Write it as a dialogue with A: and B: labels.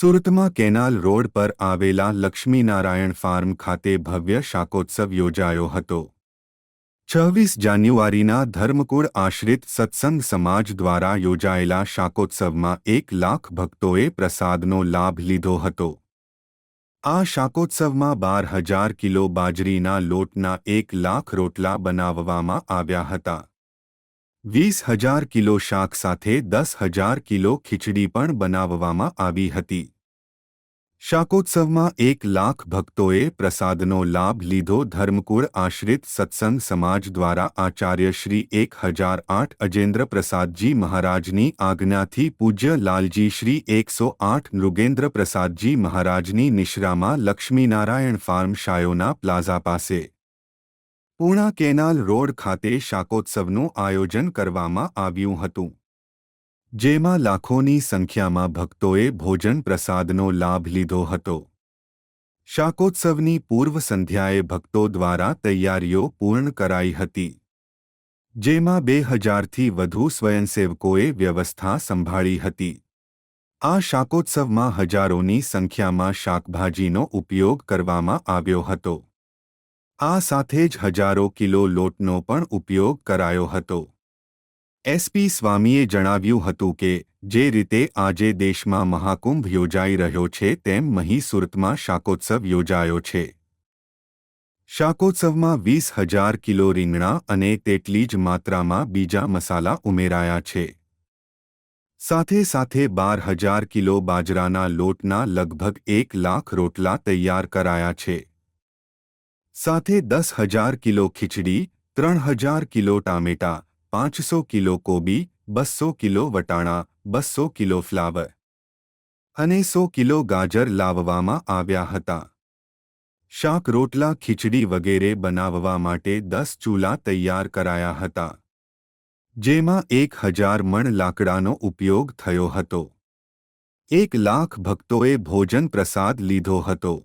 A: સુરતમાં canal road પર આવેલા લક્ષ્મીનારાયણ ફાર્મ ખાતે ભવ્ય શાકોત્સવ યોજાયો હતો. છવ્વીસ જાન્યુઆરીના ધર્મકુળ આશ્રિત સત્સંગ સમાજ દ્વારા યોજાયેલા શાકોત્સવમાં એક લાખ ભક્તોએ પ્રસાદનો લાભ લીધો હતો. આ શાકોત્સવમાં બાર હજાર કિલો બાજરીના લોટના એક લાખ રોટલા બનાવવામાં આવ્યા હતા. વીસ હજાર કિલો શાક સાથે દસ હજાર કિલો ખીચડી પણ બનાવવામાં આવી હતી. શાકોત્સવમાં એક લાખ ભક્તોએ પ્રસાદનો લાભ લીધો. ધર્મકુળ આશ્રિત સત્સંગ સમાજ દ્વારા આચાર્ય શ્રી એક હજાર આઠ અજેન્દ્ર પ્રસાદજી મહારાજની આજ્ઞાથી પૂજ્ય લાલજી શ્રી એકસો આઠ નૃગેન્દ્ર પ્રસાદજી મહારાજની નિશ્રામાં લક્ષ્મીનારાયણ ફાર્મ શાયોના પ્લાઝા પાસે પૂર્ણા કેનાલ રોડ ખાતે શાકોત્સવનું આયોજન કરવામાં આવ્યું હતું. જેમાં લાખોની સંખ્યામાં ભક્તોએ ભોજન પ્રસાદનો લાભ લીધો હતો. શાકોત્સવની પૂર્વ સંધ્યાએ ભક્તો દ્વારા તૈયારીઓ પૂર્ણ કરાઈ હતી. જેમાં બે હજારથી વધુ સ્વયંસેવકોએ વ્યવસ્થા સંભાળી હતી. આ શાકોત્સવમાં હજારોની સંખ્યામાં શાકભાજીનો ઉપયોગ કરવામાં આવ્યો હતો. આ સાથે જ હજારો કિલો લોટનો પણ ઉપયોગ કરાયો હતો. એસપી સ્વામીએ જણાવ્યું હતું કે, જે રીતે આજે દેશમાં મહાકુંભ યોજાઈ રહ્યો છે તેમ મહી સુરતમાં શાકોત્સવ યોજાયો છે. શાકોત્સવમાં વીસ હજાર કિલો રીંગણા અને તેટલી જ માત્રામાં બીજા મસાલા ઉમેરાયા છે. સાથે સાથે બાર હજાર કિલો બાજરાના લોટના લગભગ એક લાખ રોટલા તૈયાર કરાયા છે. સાથે દસ હજાર કિલો ખીચડી, ત્રણ હજાર કિલો ટામેટા, પાંચસો કિલો કોબી, બસો કિલો વટાણા, બસો કિલો ફ્લાવર અને સો કિલો ગાજર લાવવામાં આવ્યા હતા. શાક રોટલા ખીચડી વગેરે બનાવવા માટે દસ ચૂલા તૈયાર કરાયા હતા, જેમાં એક હજાર મણ લાકડાનો ઉપયોગ થયો હતો. એક લાખ ભક્તોએ ભોજન પ્રસાદ લીધો હતો.